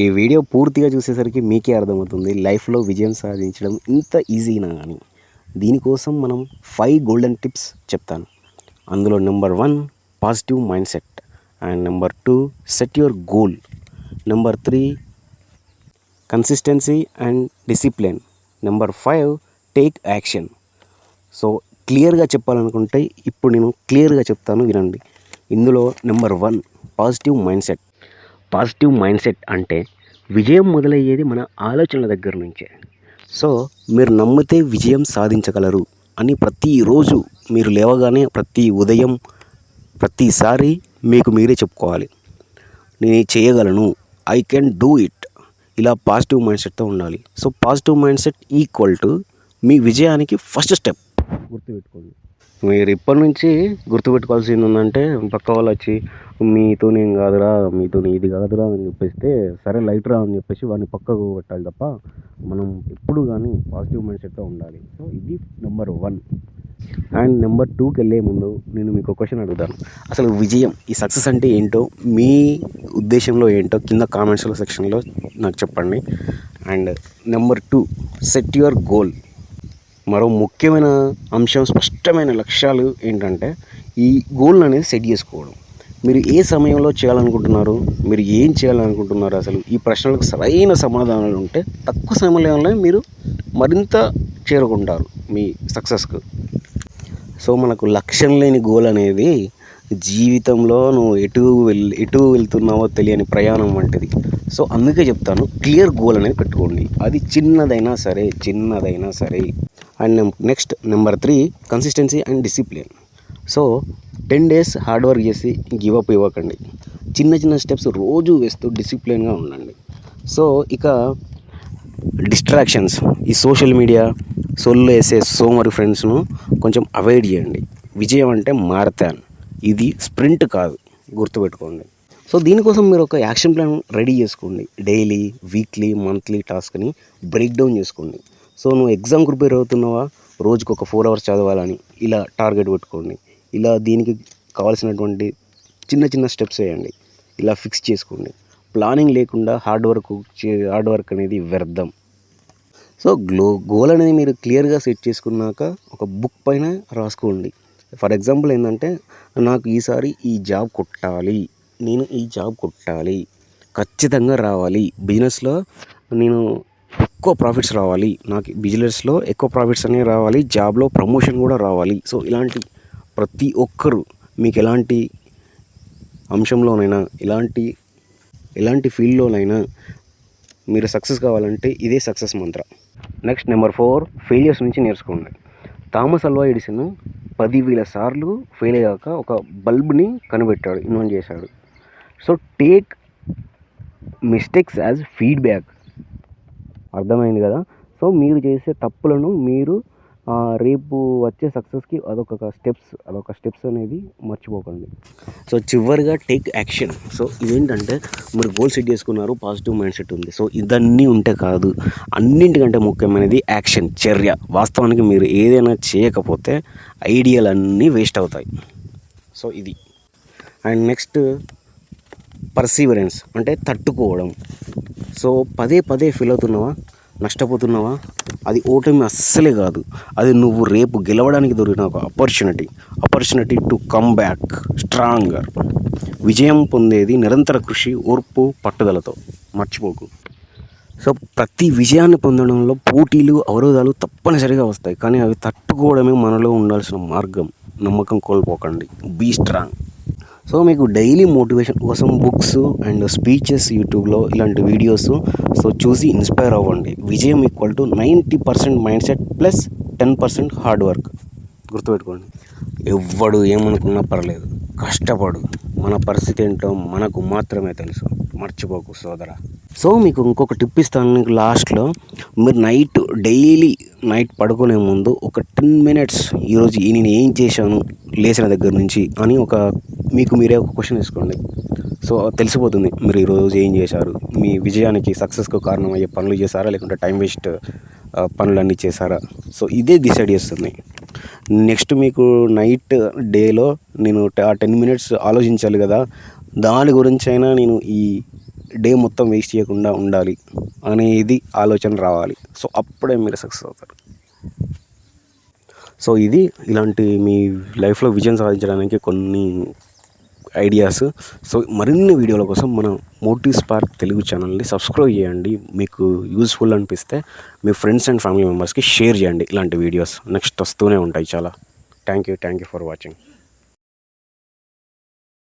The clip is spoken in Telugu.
ఈ వీడియో పూర్తిగా చూసేసరికి మీకే అర్థమవుతుంది. లైఫ్లో విజయం సాధించడం ఇంత ఈజీనా అని దీనికోసం మనం ఫైవ్ గోల్డెన్ టిప్స్ చెప్తాను. అందులో number one positive mind set and number two set your goal number three consistency and discipline number five take action so క్లియర్గా చెప్పాలనుకుంటే ఇప్పుడు నేను క్లియర్గా చెప్తాను వినండి. ఇందులో number one positive mind set positive mind set అంటే విజయం మొదలయ్యేది మన ఆలోచనల దగ్గర నుంచే. సో మీరు నమ్మితే విజయం సాధించగలరు అని ప్రతిరోజు మీరు లేవగానే ప్రతి ఉదయం ప్రతిసారి మీకు మీరే చెప్పుకోవాలి. నేను చేయగలను. ఐ కెన్ డూ ఇట్ ఇలా పాజిటివ్ మైండ్ సెట్తో ఉండాలి. So positive mind set equal to మీ విజయానికి ఫస్ట్ స్టెప్. గుర్తుపెట్టుకోండి. మీరు ఇప్పటి నుంచి గుర్తుపెట్టుకోవాల్సింది ఏంటంటే పక్క వాళ్ళు వచ్చి మీతో ఏం కాదురా మీతో ఇది కాదురా అని చెప్పేస్తే సరే లైట్ రా అని చెప్పేసి వాడిని పక్కకు పెట్టాలి తప్ప మనం ఎప్పుడు కానీ పాజిటివ్ మైండ్ సెట్తో ఉండాలి. సో ఇది నెంబర్ వన్. అండ్ నెంబర్ టూకి వెళ్ళే ముందు నేను మీకు క్వశ్చన్ అడుగుతాను. అసలు విజయం ఈ సక్సెస్ అంటే ఏంటో మీ ఉద్దేశంలో ఏంటో కింద కామెంట్స్లో సెక్షన్లో నాకు చెప్పండి. And number two set your goal. మరో ముఖ్యమైన అంశం స్పష్టమైన లక్ష్యాలు ఏంటంటే ఈ గోల్ అనేది సెట్ చేసుకోవడం. మీరు ఏ సమయంలో చేయాలనుకుంటున్నారు మీరు ఏం చేయాలనుకుంటున్నారు అసలు? ఈ ప్రశ్నలకు సరైన సమాధానాలు ఉంటే తక్కువ సమయంలోనే మీరు మరింత చేరుకుంటారు మీ సక్సెస్కు సో మనకు లక్ష్యం లేని గోల్ అనేది జీవితంలో నువ్వు ఎటు వెళ్ ఎటు వెళ్తున్నావో తెలియని ప్రయాణం వంటిది. సో అందుకే చెప్తాను క్లియర్ గోల్ అనేది పెట్టుకోండి. అది చిన్నదైనా సరే చిన్నదైనా సరే. And next number three consistency and discipline so ten days hard work చేసి గివ్ అప్ ఇవ్వకండి. చిన్న చిన్న స్టెప్స్ రోజు వేస్తూ డిసిప్లిన్గా ఉండండి. సో ఇక డిస్ట్రాక్షన్స్ ఈ సోషల్ మీడియా సొల్లు వేసే సోమరి ఫ్రెండ్స్ను కొంచెం అవాయిడ్ చేయండి. విజయం అంటే మారతాన్ ఇది స్ప్రింట్ కాదు. గుర్తుపెట్టుకోండి. సో దీనికోసం మీరు ఒక యాక్షన్ ప్లాన్ రెడీ చేసుకోండి. డైలీ వీక్లీ మంత్లీ టాస్క్ని బ్రేక్ డౌన్ చేసుకోండి. సో నువ్వు ఎగ్జామ్ ప్రిపేర్ అవుతున్నావా రోజుకు ఒక ఫోర్ అవర్స్ చదవాలని. ఇలా టార్గెట్ పెట్టుకోండి. ఇలా దీనికి కావాల్సినటువంటి చిన్న చిన్న స్టెప్స్ వేయండి. ఇలా ఫిక్స్ చేసుకోండి. ప్లానింగ్ లేకుండా హార్డ్ వర్క్ చే హార్డ్ వర్క్ అనేది వ్యర్థం. సో గ్లో గోల్ అనేది మీరు క్లియర్గా సెట్ చేసుకున్నాక ఒక బుక్ పైన రాసుకోండి. ఫర్ ఎగ్జాంపుల్ ఏంటంటే నాకు ఈసారి ఈ జాబ్ కొట్టాలి. నేను ఈ జాబ్ కొట్టాలి. ఖచ్చితంగా రావాలి. బిజినెస్లో నేను ఎక్కువ ప్రాఫిట్స్ రావాలి. నాకు బిజినెస్లో ఎక్కువ ప్రాఫిట్స్ అనేవి రావాలి. జాబ్లో ప్రమోషన్ కూడా రావాలి. సో ఇలాంటి ప్రతి ఒక్కరు మీకు ఎలాంటి అంశంలోనైనా ఎలాంటి ఎలాంటి ఫీల్డ్లోనైనా మీరు సక్సెస్ కావాలంటే ఇదే సక్సెస్ మంత్ర. నెక్స్ట్ నెంబర్ ఫోర్ ఫెయిలియర్స్ నుంచి నేర్చుకోండి. థామస్ అల్వా ఎడిసన్ పదివేల సార్లు ఫెయిల్ అయ్యాక ఒక బల్బ్ని కనిపెట్టాడు ఇన్వెంట్ చేశాడు. So take mistakes as feedback అర్థమైంది కదా? సో మీరు చేసే తప్పులను మీరు రేపు వచ్చే సక్సెస్కి అదొక స్టెప్స్ అదొక స్టెప్స్ అనేది మర్చిపోకండి. సో చివరిగా టేక్ యాక్షన్. సో ఇదేంటంటే మీరు గోల్ సెట్ చేసుకున్నారు పాజిటివ్ మైండ్ సెట్ ఉంది. సో ఇదన్నీ ఉంటే కాదు అన్నింటికంటే ముఖ్యమైనది యాక్షన్ చర్య. వాస్తవానికి మీరు ఏదైనా చేయకపోతే ఐడియాలు అన్నీ వేస్ట్ అవుతాయి. సో ఇది. అండ్ నెక్స్ట్ పర్సీవరెన్స్ అంటే తట్టుకోవడం. సో పదే పదే ఫీల్ అవుతున్నావా? నష్టపోతున్నావా? అది ఓటమి అస్సలే కాదు. అది నువ్వు రేపు గెలవడానికి దొరికిన ఒక opportunity opportunity to come back stronger విజయం పొందేది నిరంతర కృషి ఓర్పు పట్టుదలతో. మర్చిపోకు. సో ప్రతి విజయాన్ని పొందడంలో పోటీలు అవరోధాలు తప్పనిసరిగా వస్తాయి. కానీ అవి తట్టుకోవడమే మనలో ఉండాల్సిన మార్గం. నమ్మకం కోల్పోకండి. బీ స్ట్రాంగ్ సో మీకు డైలీ మోటివేషన్ కోసం బుక్స్ అండ్ స్పీచెస్ యూట్యూబ్లో ఇలాంటి వీడియోస్ సో చూసి ఇన్స్పైర్ అవ్వండి. విజయం equal to ninety percent mind set plus ten percent hard work గుర్తుపెట్టుకోండి. ఎవ్వడు ఏమనుకున్నా పర్లేదు కష్టపడు. మన పరిస్థితి ఏంటో మనకు మాత్రమే తెలుసు. మర్చిపోకు సోదర. సో మీకు ఇంకొక టిప్ ఇస్తాను మీకు లాస్ట్లో మీరు నైట్ డైలీ నైట్ పడుకునే ముందు ఒక టెన్ మినిట్స్ ఈరోజు నేను ఏం చేశాను లేచిన దగ్గర నుంచి అని ఒక మీకు మీరే ఒక క్వశ్చన్ వేసుకోండి. సో తెలిసిపోతుంది మీరు ఈరోజు ఏం చేశారు? మీ విజయానికి సక్సెస్కు కారణమయ్యే పనులు చేశారా? లేకుంటే టైం వేస్ట్ పనులన్నీ చేశారా? సో ఇదే డిసైడ్ చేస్తుంది. నెక్స్ట్ మీకు నైట్ డేలో నేను ఆ టెన్ మినిట్స్ ఆలోచించాలి కదా. దాని గురించి అయినా నేను ఈ డే మొత్తం వేస్ట్ చేయకుండా ఉండాలి అనేది ఆలోచన రావాలి. సో అప్పుడే మీరు సక్సెస్ అవుతారు. సో ఇది ఇలాంటి మీ లైఫ్లో విజయం సాధించడానికి కొన్ని ఐడియాస్. సో మరిన్ని వీడియోల కోసం మన మోటివ్ స్పార్క్ తెలుగు ఛానల్ని సబ్స్క్రైబ్ చేయండి. మీకు యూస్ఫుల్ అనిపిస్తే మీ ఫ్రెండ్స్ అండ్ ఫ్యామిలీ మెంబర్స్కి షేర్ చేయండి ఇలాంటి వీడియోస్. నెక్స్ట్ వస్తూనే ఉంటాయి చాలా. Thank you thank you for watching.